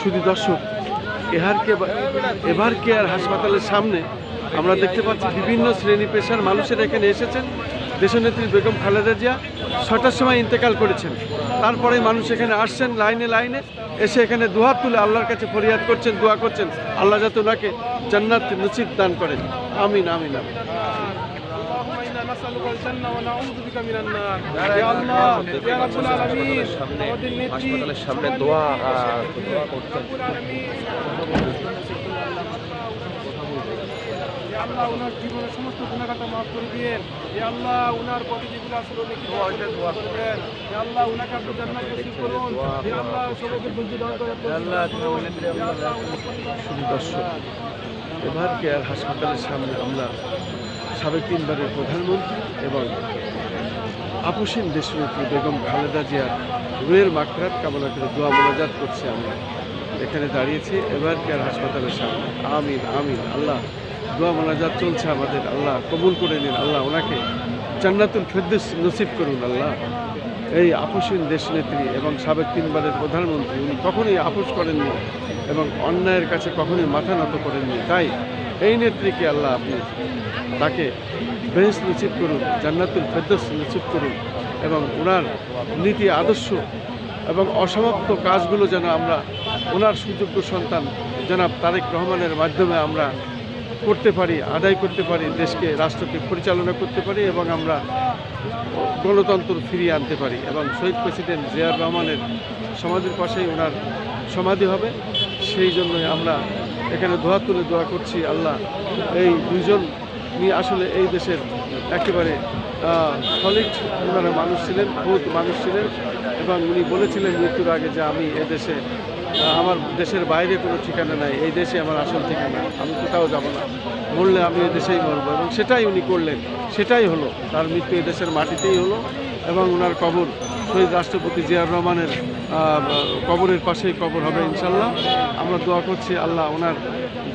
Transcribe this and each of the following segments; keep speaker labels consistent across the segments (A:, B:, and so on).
A: শুধু দর্শক, এহার কে ever care হাসপাতালের সামনে আমরা দেখতে পাচ্ছি বিভিন্ন শ্রেণি পেশার মানুষের এখানে এসেছেন। দেশনেত্রী বেগম খালেদা জিয়া ছটার সময় ইন্তেকাল করেছেন। তারপরে মানুষ এখানে আসছেন লাইনে লাইনে, এসে এখানে দুহাত তুলে আল্লাহর কাছে ফরিয়াদ করছেন, দোয়া করছেন। আল্লাহ যাতে ওনাকে জান্নাত নসিব দান করেন। আমিন আমিন আমিন।
B: নাসআলুকাল জান্না
C: ওয়া সামনে দোয়া
B: আল্লাহ ওনার জীবনের সমস্ত গুণাগাতা মাফ করে দিয়েন। এ আল্লাহ ওনার পথে যেগুলো আসলে করবেন আল্লাহ ওনাকে আপনি করুন। এ আল্লাহ সবাইকে আল্লাহ
A: হাসপাতালের সামনে আমরা সাবেক তিনবারের প্রধানমন্ত্রী এবং আপসীন দেশনেত্রী বেগম খালেদা জিয়ার রুয়ের মাকরাত কামনা করে দোয়া মোনাজাত করছি আমরা এখানে দাঁড়িয়েছি এভার কেয়ার হাসপাতালের সামনে। আমিন আমিন, আল্লাহ। দোয়া মোনাজাত চলছে আমাদের, আল্লাহ কবুল করে নিন, আল্লাহ ওনাকে জান্নাতুল ফেরদৌস নসিব করুন, আল্লাহ। এই আপসীন দেশনেত্রী এবং সাবেক তিনবারের প্রধানমন্ত্রী, উনি কখনোই আপোষ করেননি এবং অন্যায়ের কাছে কখনোই মাথা নত করেননি। তাই এই নেত্রীকে আল্লাহ আপনি তাকে বেহেস নসিব করুন, জান্নাতুল ফেরদৌস নসিব করুন এবং ওনার নীতি আদর্শ এবং অসমাপ্ত কাজগুলো যেন আমরা, ওনার সুযোগ্য সন্তান জনাব তারেক রহমানের মাধ্যমে আমরা করতে পারি, আদায় করতে পারি, দেশকে, রাষ্ট্রকে পরিচালনা করতে পারি এবং আমরা গণতন্ত্র ফিরিয়ে আনতে পারি এবং শহীদ প্রেসিডেন্ট জিয়ার রহমানের সমাধির পাশেই ওনার সমাধি হবে। সেই জন্যই আমরা এখানে দোয়া তুলে দোয়া করছি আল্লাহ। এই দুইজন নিয়ে আসলে এই দেশের একেবারে সলিড ওনারা মানুষ ছিলেন বহুত মানুষ ছিলেন এবং উনি বলেছিলেন মৃত্যুর আগে যে আমি এদেশে আহ, আমার দেশের বাইরে কোনো ঠিকানা নাই এই দেশে আমার আসল ঠিকানা আমি কোথাও যাব না। মরলে আমি এই দেশেই মরবো এবং সেটাই উনি করলেন সেটাই হলো। তার মৃত্যু এই দেশের মাটিতেই হলো এবং ওনার কবর শহীদ রাষ্ট্রপতি জিয়ার রহমানের কবরের পাশেই কবর হবে ইনশাল্লাহ। আমরা দোয়া করছি আল্লাহ ওনার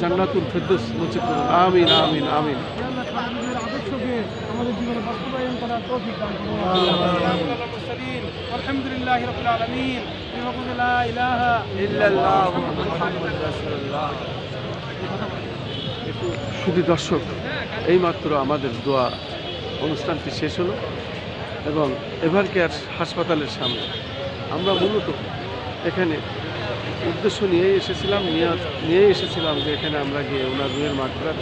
A: জান্নাতুল ফেরদুস নচিব করুন। আমিন আমিন আমিন। শুধু দর্শক, এইমাত্র আমাদের দোয়া অনুষ্ঠানটি শেষ হলো। এবং এভার কেয়ার হাসপাতালের সামনে। আমরা মূলত এখানে উদ্দেশ্য নিয়ে এসেছিলাম নিয়ে এসেছিলাম যে এখানে আমরা গিয়ে ওনার রুয়ের মাত্রার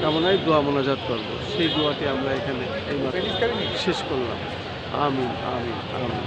A: কামনায় দোয়া মোনাজাত করব। সেই দোয়াটি আমরা এখানে এইমাত্র শেষ করলাম। আমিন আমিন আমিন।